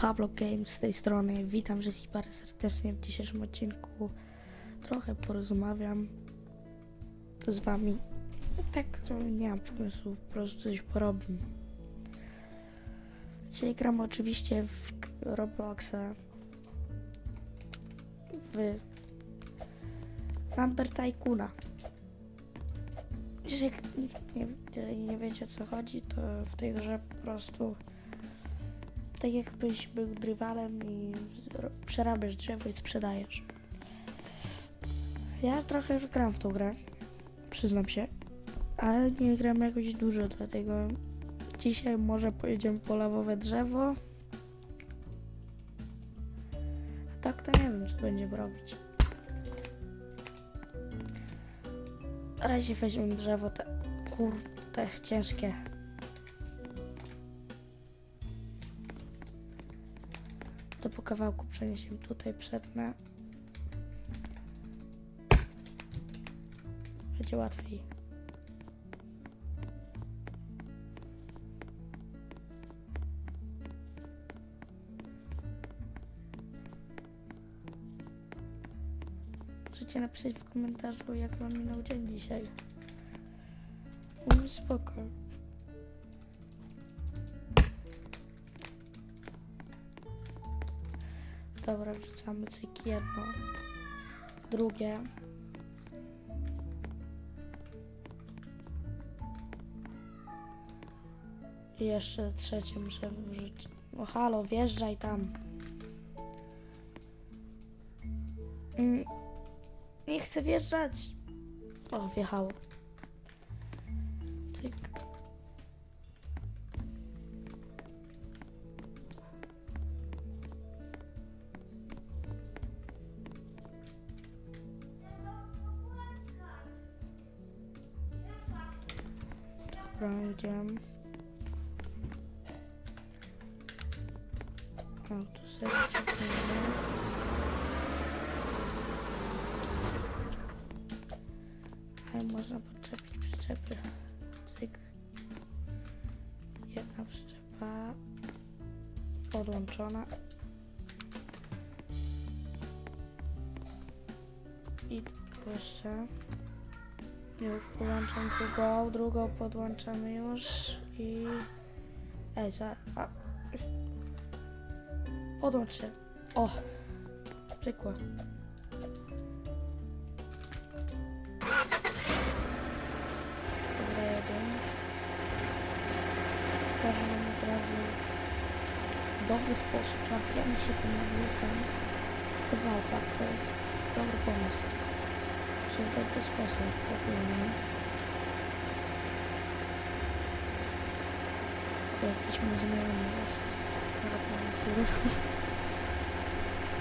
Pablo Games z tej strony. Witam wszystkich bardzo serdecznie w dzisiejszym odcinku. Trochę porozmawiam z wami. Tak, to nie mam pomysłu, po prostu coś porobię. Dzisiaj gram oczywiście w Robloxa. W Number Tycoona. Jeżeli nikt nie, nie wiecie o co chodzi, to w tej grze po prostu tak jakbyś był rywalem i przerabiasz drzewo i sprzedajesz. Ja trochę już gram w tą grę, przyznam się, ale nie gram jakoś dużo, dlatego dzisiaj może pojedziemy po lawowe drzewo. A tak to nie wiem, co będziemy robić. Na razie weźmiemy drzewo, te kurde, ciężkie. To po kawałku przeniesiemy tutaj przednę. Będzie łatwiej. Możecie napisać w komentarzu, jak wam minął dzień dzisiaj. No spoko. Dobra, wrzucamy cyk jedno. Drugie. I jeszcze trzecie muszę wrzucić. No halo, wjeżdżaj tam. Mm, nie chcę wjeżdżać. O, wjechało. Cyk. Dobra, idziemy. O, tu sobie. Ale można podczepić przyczepy. Cyk. Jedna przyczepa podłączona. I jeszcze. Już podłączam drugą, drugą podłączamy już i... Ej, za... A. Podłącz. O! Przykład. Dobra, jedziemy. Pokażę nam od razu dobry sposób. Napijamy się tym nagłówkiem z. To jest dobry pomysł. Czyli dobry sposób. Kupujemy. Jakiś mój znajomy jest.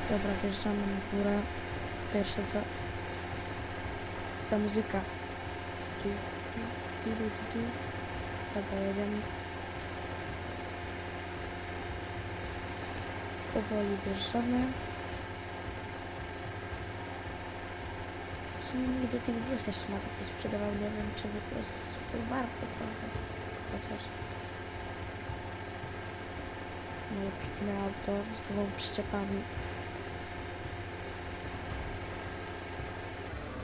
Dobra, wjeżdżamy na górę. Pierwsze co... Ta muzyka. Tu, tu, tu. Dobra, jedziemy. Powoli wjeżdżamy. W sumie nigdy tych brzus jeszcze nawet nie sprzedawał. Nie wiem, czy by jest warto trochę. Chociaż... Moje piękne auto z dwoma przyczepami.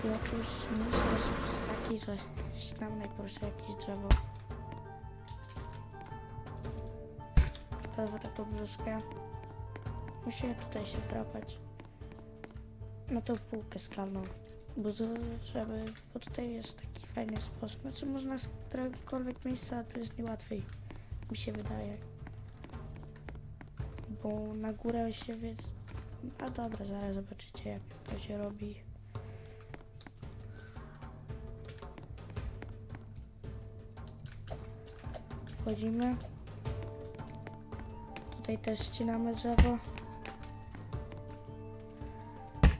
I otóż mój sposób jest taki, że ścinam najproszę jakieś drzewo. Drzewo taką brzuskę. Musimy tutaj się wdrapać. Na tą półkę skalną. Bo, to, żeby, bo tutaj jest taki fajny sposób. Znaczy można z któregokolwiek miejsca, to jest niełatwiej. Mi się wydaje. Bo na górę się wie... A dobra, zaraz zobaczycie jak to się robi. Wchodzimy. Tutaj też ścinamy drzewo.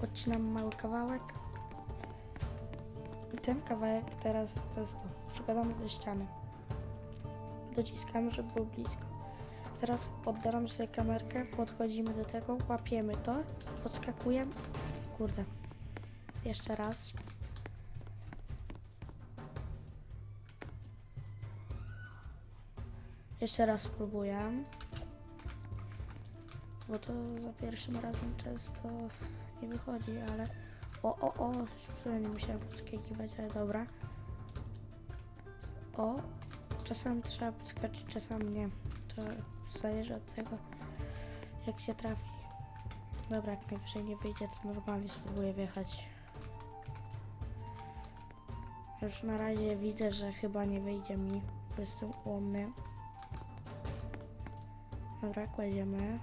Odcinamy mały kawałek. Ten kawałek teraz to. Przykładamy do ściany. Dociskamy, żeby było blisko. Teraz oddalamy sobie kamerkę, podchodzimy do tego, łapiemy to, podskakujemy. Kurde. Jeszcze raz. Jeszcze raz spróbuję. bo to za pierwszym razem często nie wychodzi, ale o, o, o, już nie musiałem podskakiwać, ale dobra. O, czasami trzeba podskoczyć, czasami nie. To zależy od tego, jak się trafi. Dobra, jak najwyżej nie wyjdzie, to normalnie spróbuję wjechać. Już na razie widzę, że chyba nie wyjdzie mi, jestem ułomny. Dobra, kładziemy.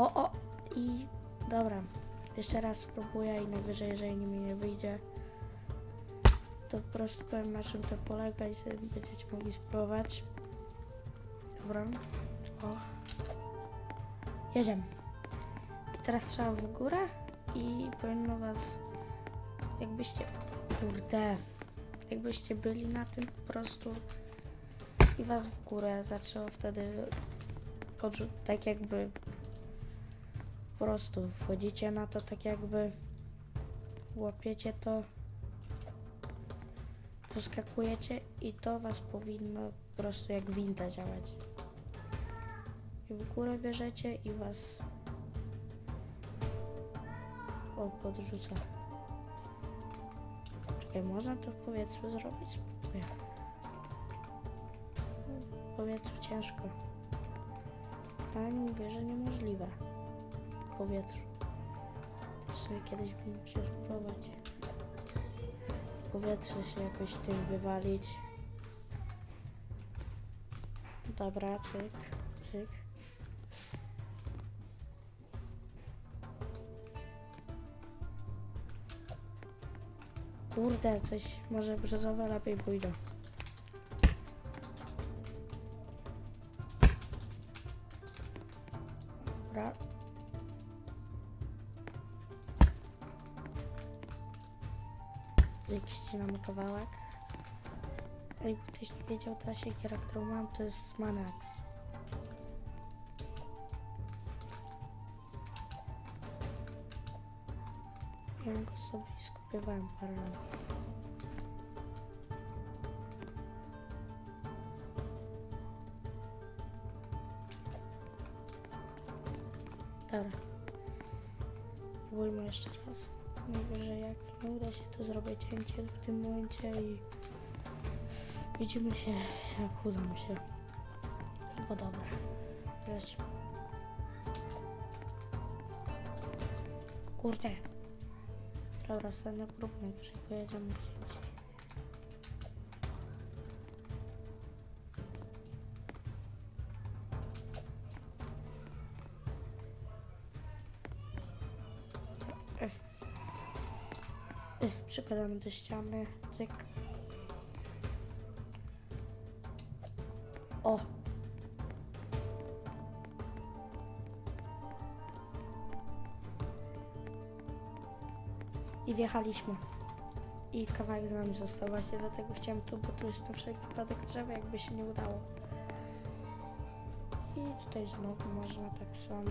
O, o! I dobra. Jeszcze raz spróbuję i najwyżej, jeżeli mi nie wyjdzie, to po prostu powiem na czym to polega i sobie będziecie mogli spróbować. Dobra. O. Jedziemy. I teraz trzeba w górę i powinno was jakbyście kurde jakbyście byli na tym po prostu i was w górę zaczęło wtedy tak jakby po prostu wchodzicie na to tak jakby łapiecie to poskakujecie i to was powinno po prostu jak winda działać i w górę bierzecie i was o podrzuca Czekaj, można to w powietrzu zrobić? Spróbuję. W powietrzu ciężko. Ale nie mówię, że niemożliwe. Powietrzu. Też sobie kiedyś bym chciał spróbować. Powietrze się jakoś tym wywalić. Dobra, cyk, cyk. Kurde, coś może brzozowe lepiej pójdą. Kawałek. Jakby ktoś nie wiedział, ta siekiera, którą mam, to jest Manax. Ja go sobie skupiowałem parę razy. Jak nie uda się, to zrobię cięcie w tym momencie i widzimy się jak uda mi się. Albo dobra. Lecimy. Kurde. Dobra, ostatnia próba, najwyżej pojedziemy gdzie Ech, Przykładamy do ściany, cyk. O! I wjechaliśmy. I kawałek z nami został właśnie, dlatego chciałem tu, bo tu jest na wszelki wypadek drzewa, jakby się nie udało. I tutaj znowu można tak samo.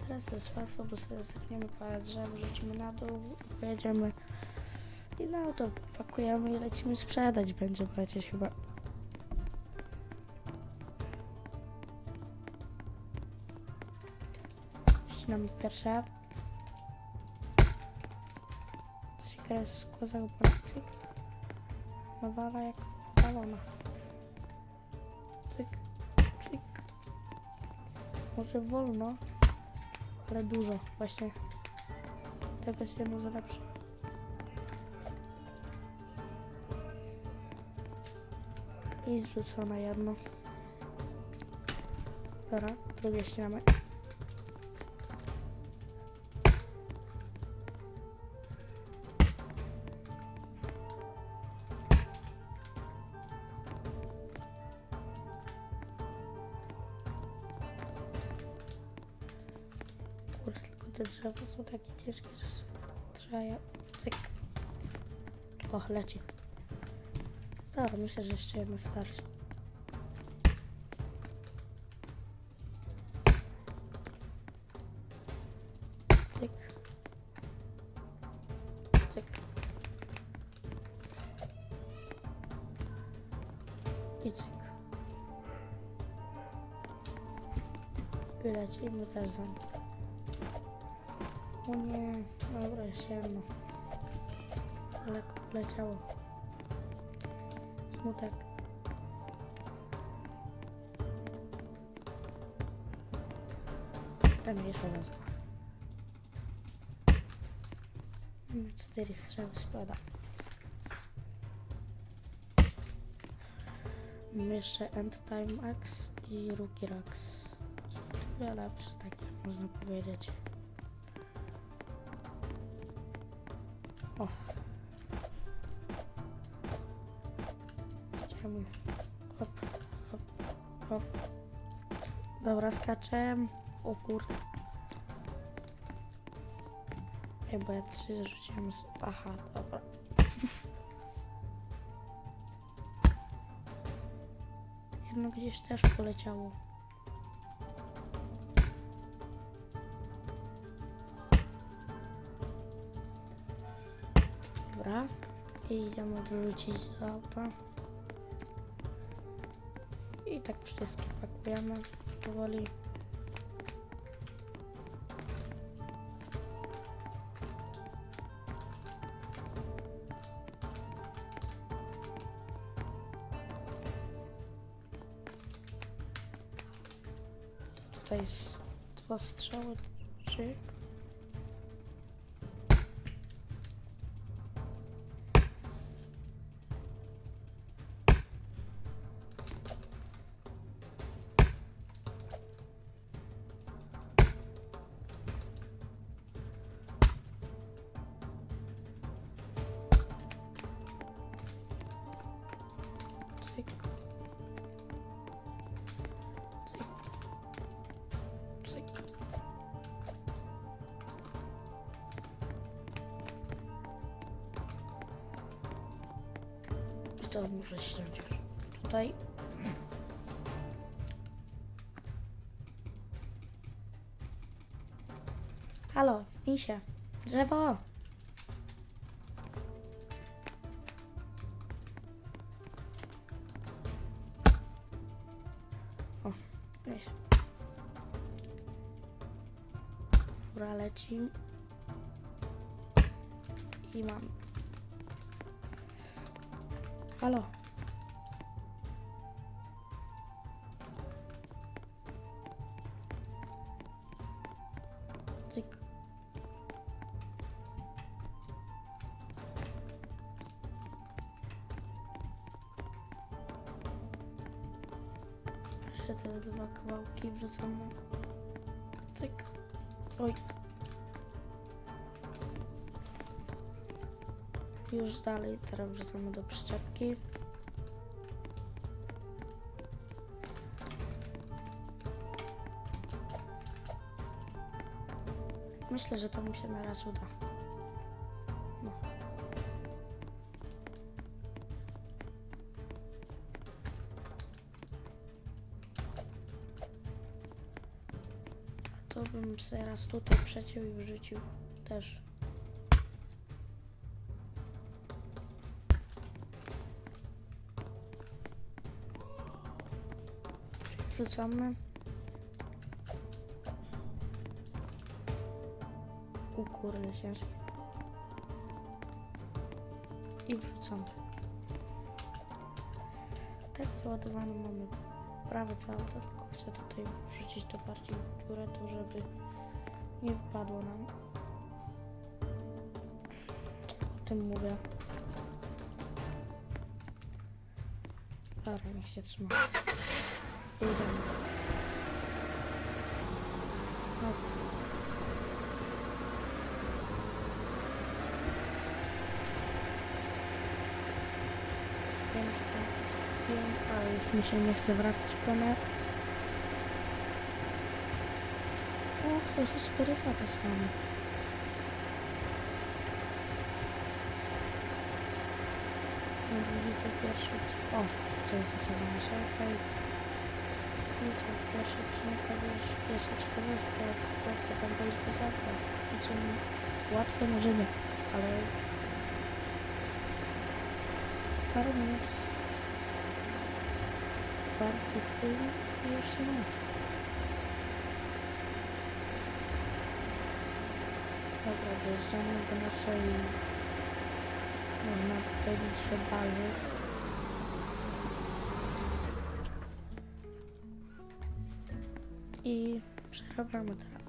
Teraz jest łatwo, bo sobie zetniemy parę drzew, rzucimy na dół, pojedziemy i no to pakujemy i lecimy sprzedać. Będzie lecieć chyba. Ścinamy pierwsze. Siekra jest składał cyk. Nawala jak nawalona. Może wolno, ale dużo właśnie. Tego jest jedno z lepszych. I zrzucone jedno. Dobra, drugie ścianę. Ciężki trzaja. Cyk. O, leci. Dobra, myślę, że jeszcze jedno starczy. Cyk. Cyk. I cyk. I lecimy też za nim. O nie, dobra, jeszcze jedno. Daleko poleciało. Smutek. Tam jeszcze wezmę. Na cztery strzały spada. Mam jeszcze End Time Axe i Rookie Rax. Czyli lepszy taki, można powiedzieć. Dobra, skaczę. O kurde. Ej, bo ja trzy zrzuciłem z... Aha, dobra. Jedno gdzieś też poleciało. Dobra. I idziemy wrócić do auta. I tak wszystkie pakujemy powoli. To muszę ściąć już. Tutaj. Halo, misie. Drzewo. O, weź. Dobra, leci. I mam. Halo. Cyk. Jeszcze te dwa kawałki wrzucamy. Cyk. Oj. Już dalej, teraz wrzucamy do przyczepki. Myślę, że to mi się na raz uda. No. A to bym sobie raz tutaj przeciął i wrzucił też. Wrzucamy. U kurde ciężkie. I wrzucamy. Tak załadowany mamy prawie całe, tylko chcę tutaj wrzucić to bardziej w górę, to żeby nie wpadło nam. O tym mówię. Dobra, niech się trzyma. Idziemy. Hop. Wiem, że ale już mi się nie chce wracać ponad. To jest spory zapas mamy. Widzicie pierwszy... O, to jest zaczęła szalka. Widzicie, pierwszy odcinek to już pierwsza ciekawostka, jak łatwo tam wejść bez auta. Znaczy, łatwo może nie, ale... Parę minut otwarty z tym i jeszcze nie. Dobra, dojeżdżamy do naszej, można powiedzieć, że bazy. Przerabiamy teraz.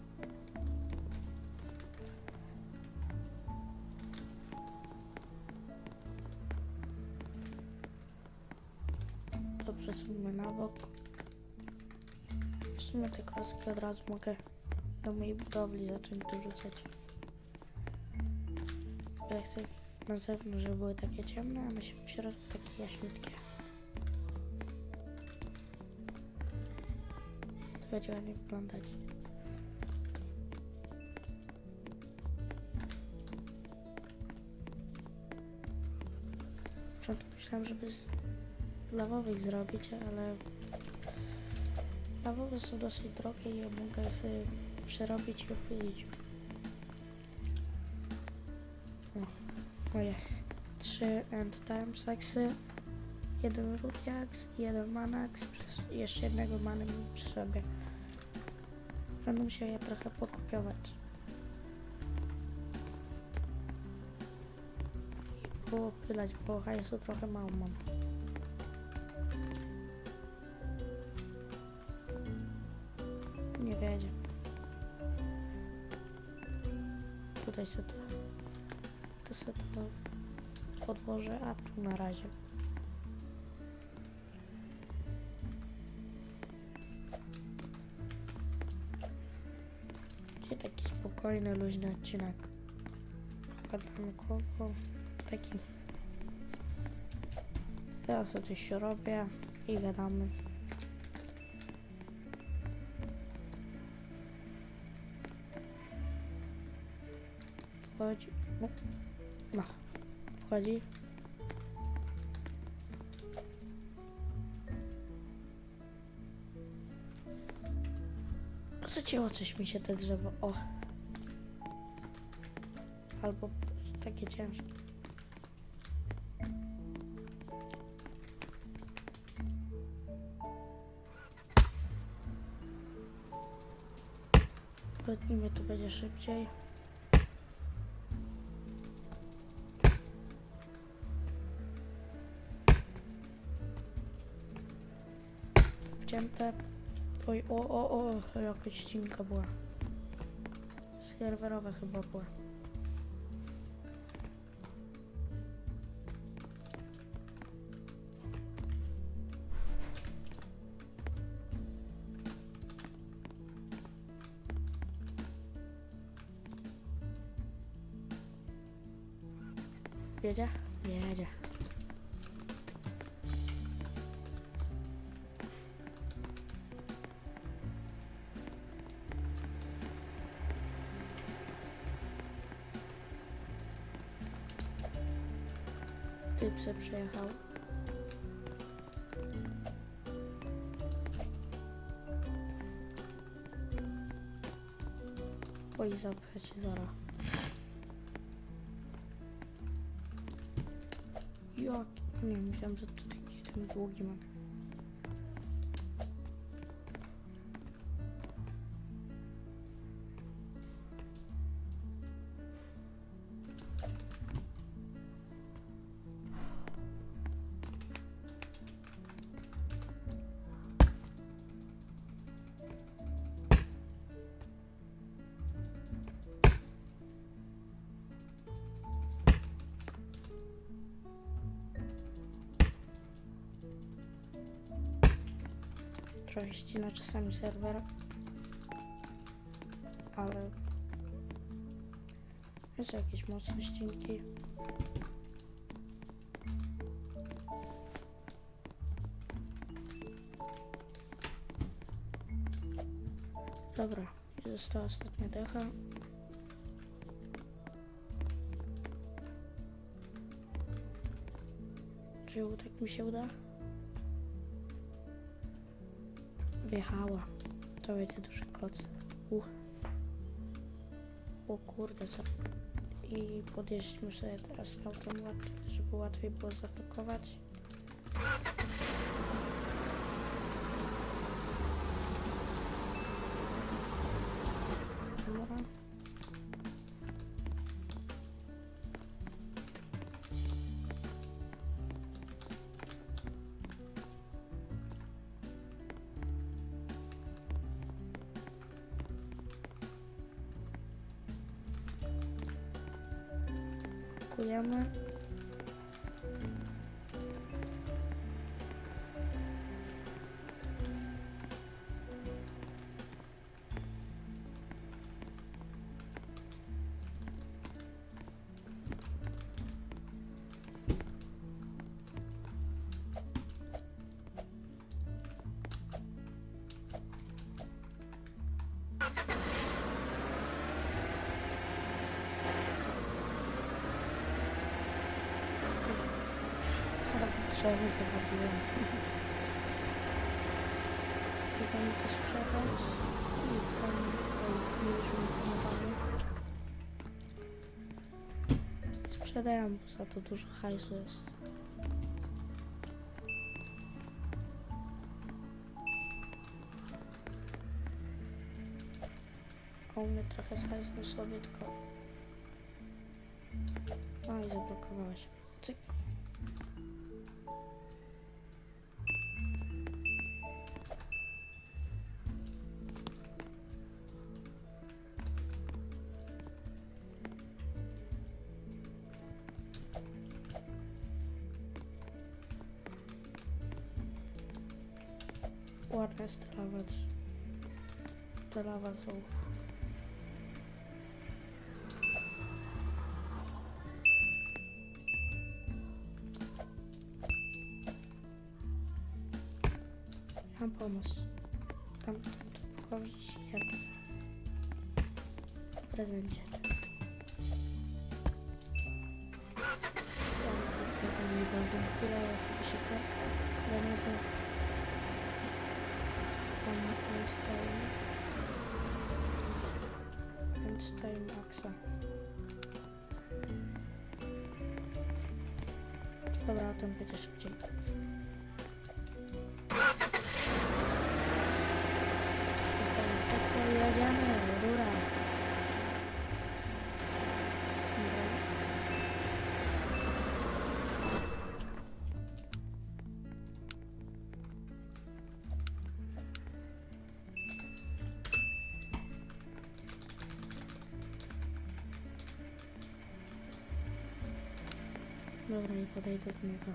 To przesuńmy na bok. W sumie te kostki od razu mogę do mojej budowli zacząć dorzucać. Ja chcę na zewnątrz, żeby były takie ciemne, a na w środku takie jaśniutkie. To będzie ładnie wyglądać. Myślałem, żeby z lawowych zrobić, ale lawowe są dosyć drogie i mogę sobie przerobić i opylić. O, moje trzy end time saksy, jeden rudiax, jeden manax, jeszcze jednego many przy sobie. Będę musiał je trochę pokopiować. I poopylać, bo hajsu trochę mało mam. Nie wiedzie. Tutaj sobie to, to sobie to podłożę, a tu na razie. Taki spokojny, luźny odcinek. Pogadankowo, taki. Ja sobie coś robię i gadamy. Wchodzi. No. no. Wchodzi. Zacięło coś mi się te drzewo. O. Albo takie ciężkie. Wytnijmy tu będzie szybciej. Wcięte. Oj, o, o, o, jakaś ścinka była. Serwerowa chyba była. Typ przejechał. Oj, zapchę cię zara. Jak? Nie, myślałem, że tutaj jeden długi mam. Trochę ścina czasami serwer. Ale... Jest jakieś mocne ścinki. Dobra, została ostatnia decha. Czy tak mi się uda? Wjechała. To będzie duży kloc. Uh. O kurde, co? I podjeźdźmy sobie teraz autem, żeby łatwiej było zapakować. Pakujemy. Drzewo zabawiłem. Chyba mi to sprzedać. I tam już mi pomagamy. Sprzedaję, bo za to dużo hajsu jest. A u mnie trochę z hajsem sobie tylko... No i zablokowała się. Cyk. Te lawa są. Mam pomysł. Tam to pokończyć siekierkę zaraz. W prezencie. Ja to mi bardzo chwilę siekierkę. Będę Tam Einstein. Einstein Maxa. Dobra, o tym będzie szybciej. Dobra, i podejdę do niego.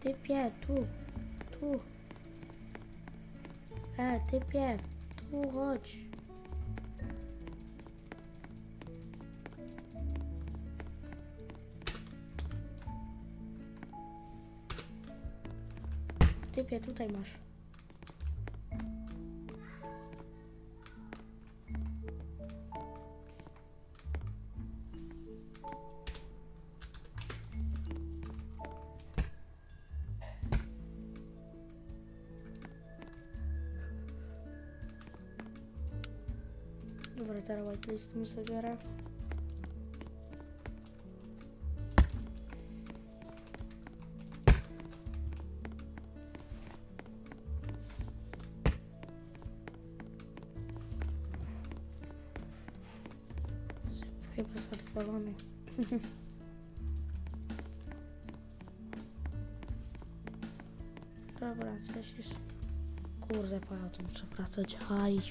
Typie, tu, tu. E, typie, tu chodź. Typie, tutaj masz. Teraz whitelist mu zabiorę. Chyba zadowolony. Dobra, coś jest... Kurde, po to muszę wracać. Aj.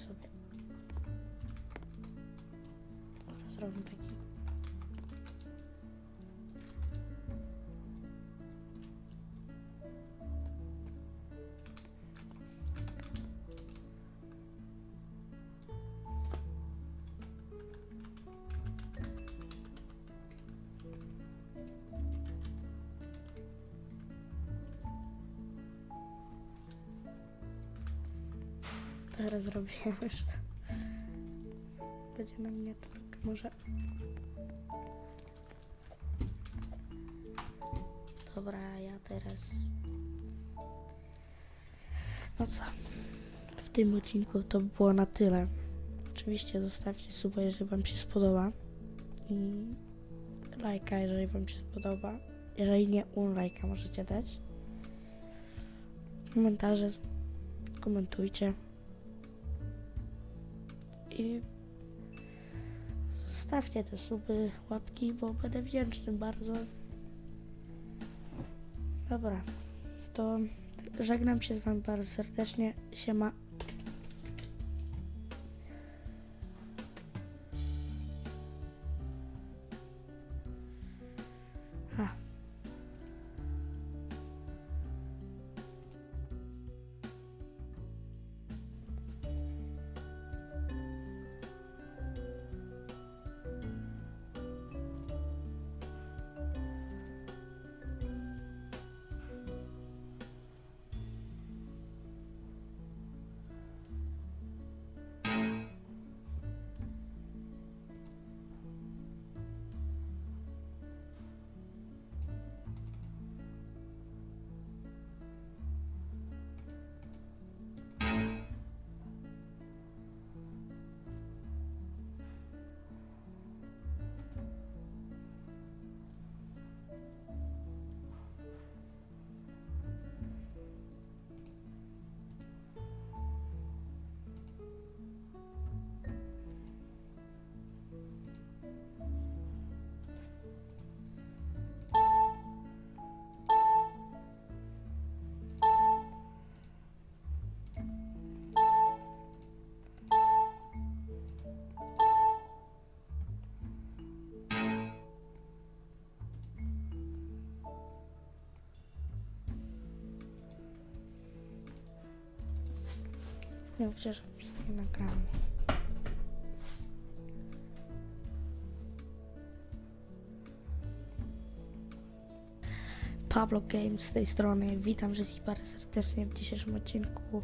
Sobie. Dobra, zrobię taki. Teraz zrobiłem już. Będzie na miniaturkę może. Dobra, ja teraz No co? W tym odcinku to było na tyle. Oczywiście zostawcie suba, jeżeli wam się spodoba. I lajka, jeżeli wam się spodoba. Jeżeli nie, un lajka możecie dać. Komentarze komentujcie. I zostawcie te suby, łapki, bo będę wdzięczny bardzo. Dobra, to żegnam się z wami bardzo serdecznie. Siema. Nie przecież nie. Pablo Games z tej strony. Witam wszystkich bardzo serdecznie w dzisiejszym odcinku.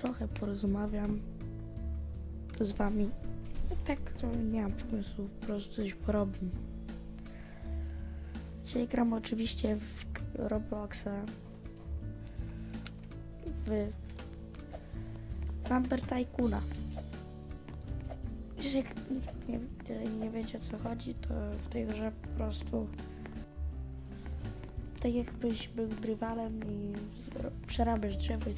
Trochę porozmawiam z wami. Tak, to nie mam pomysłu, po prostu coś porobię. Dzisiaj gram oczywiście w Robloxa. W Number Tycoona. Jeżeli nikt nie, nie wiecie o co chodzi, to w tej grze po prostu tak jakbyś był drywalem i przerabiasz drzewo i